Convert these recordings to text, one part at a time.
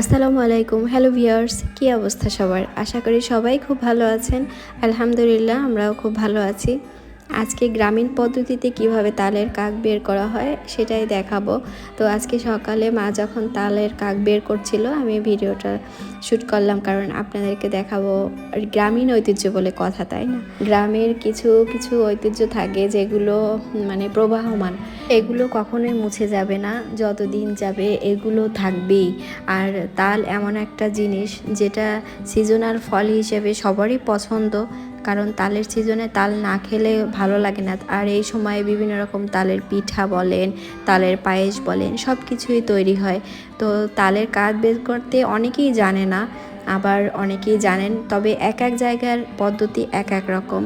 আসসালামু আলাইকুম। Hello viewers কী অবস্থা সবার? আশা করি সবাই খুব ভালো আছেন। আলহামদুলিল্লাহ, আমরাও খুব ভালো আছি। আজকে গ্রামীণ পদ্ধতিতে কীভাবে তালের কাক বের করা হয় সেটাই দেখাবো। তো আজকে সকালে মা যখন তালের কাক বের করছিল, আমি ভিডিওটা শ্যুট করলাম কারণ আপনাদেরকে দেখাবো গ্রামীণ ঐতিহ্য বলে কথা, তাই না? গ্রামের কিছু কিছু ঐতিহ্য থাকে যেগুলো মানে প্রবাহমান। এগুলো কখনোই মুছে যাবে না, যতদিন যাবে এগুলো থাকবেই। আর তাল এমন একটা জিনিস যেটা সিজনাল ফল হিসেবে সবারই পছন্দ কারণ তালের সিজনে তাল না খেলে ভালো লাগে না। আর এই সময়ে বিভিন্ন রকম তালের পিঠা বলেন, তালের পায়েস বলেন সব কিছুই তৈরি হয়। তো তালের কাজ বের করতে অনেকেই জানে না। আবার অনেকেই জানেন, তবে এক এক জায়গার পদ্ধতি এক এক রকম।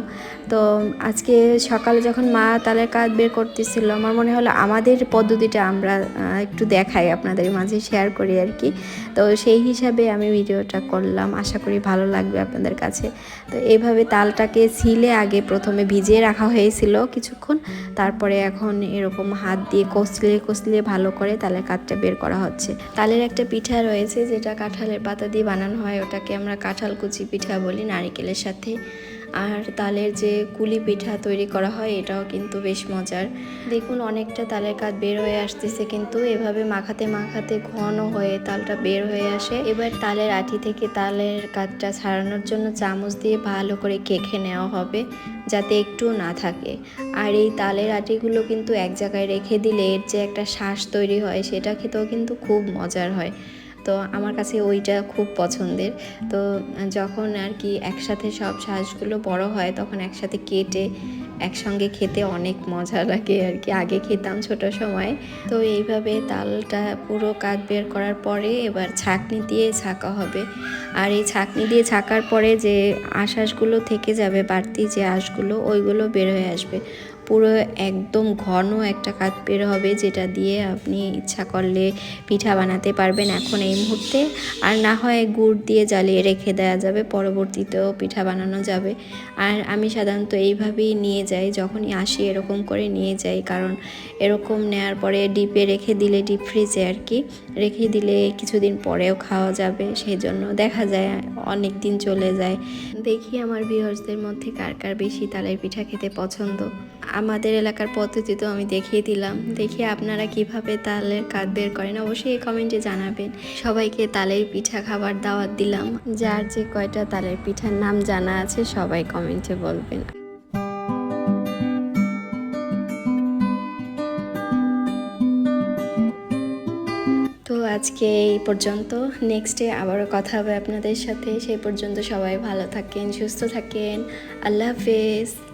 তো আজকে সকালে যখন মা তালের কাজ বের করতেছিল, আমার মনে হলো আমাদের পদ্ধতিটা আমরা একটু দেখাই আপনাদের মাঝে শেয়ার করি আর কি। তো সেই হিসাবে আমি ভিডিওটা করলাম, আশা করি ভালো লাগবে আপনাদের কাছে। তো এইভাবে তালটাকে ছিলে আগে প্রথমে ভিজিয়ে রাখা হয়েছিল কিছুক্ষণ, তারপরে এখন এরকম হাত দিয়ে কষলে কষলে ভালো করে তালের কাঠটা বের করা হচ্ছে। তালের একটা পিঠা রয়েছে, যেটা কাঁঠালের পাতা দিয়ে বানানো হয়, ওটাকে আমরা কাঁঠাল কুচি পিঠা বলি নারিকেলের সাথে। আর তালের যে কুলি পিঠা তৈরি করা হয়, এটাও কিন্তু বেশ মজার। দেখুন, অনেকটা তালের কাজ বের হয়ে আসতেছে কিন্তু এভাবে মাখাতে মাখাতে ঘন হয়ে তালটা বের হয়ে আসে। এবার তালের আঠি থেকে তালের কাজটা ছাড়ানোর জন্য চামচ দিয়ে ভালো করে কেখে নেওয়া হবে, যাতে একটু না থাকে। আর এই তালের আটিগুলো কিন্তু এক জায়গায় রেখে দিলে এর যে একটা শ্বাস তৈরি হয়, সেটা খেতেও কিন্তু খুব মজার হয়। তো আমার কাছে ওইটা খুব পছন্দের। তো যখন আর কি একসাথে সব শাঁসগুলো বড় হয়, তখন একসাথে কেটে, একসঙ্গে খেতে অনেক মজা লাগে আর কি। আগে খেতাম ছোট সময়। তো এইভাবে তালটা পুরো কাঠ বের করার পরে এবার ছাঁকনি দিয়ে ছাঁকা হবে। আর এই ছাঁকনি দিয়ে ছাকার পরে যে আঁশাশগুলো থেকে যাবে, বাড়তি যে আঁশগুলো, ওইগুলো বের হয়ে আসবে। পুরো একদম ঘন একটা কাঠ বের হবে যেটা দিয়ে আপনি ইচ্ছা করলে পিঠা বানাতে পারবেন এখন এই মুহূর্তে। আর না হয় গুড় দিয়ে জ্বালিয়ে রেখে দেওয়া যাবে, পরবর্তীতেও পিঠা বানানো যাবে। আর আমি সাধারণত এইভাবেই নিয়ে যাই, যখনই আসি এরকম করে নিয়ে যাই, কারণ এরকম নেওয়ার পরে ডিপে রেখে দিলে, ডিপ ফ্রিজে আর কি, রেখে দিলে কিছুদিন পরেও খাওয়া যাবে সেই জন্য দেখা যায় অনেক দিন চলে যায়। দেখি আমার ভিউয়ার্সদের মধ্যে কার কার বেশি তালের পিঠা খেতে পছন্দ। আমাদের এলাকার পদ্ধতি তো আমি দেখিয়ে দিলাম। দেখি আপনারা কীভাবে তালের কাঠ বের করেন অবশ্যই এই কমেন্টে জানাবেন। সবাইকে তালের পিঠা খাবার দাওয়াত দিলাম। যার যে কয়টা তালের পিঠার নাম জানা আছে সবাই কমেন্টে বলবেন। তো আজকে এই পর্যন্ত। নেক্সটে আবারও কথা হবে আপনাদের সাথে। সেই পর্যন্ত সবাই ভালো থাকেন, সুস্থ থাকেন। আল্লাহ হাফেজ।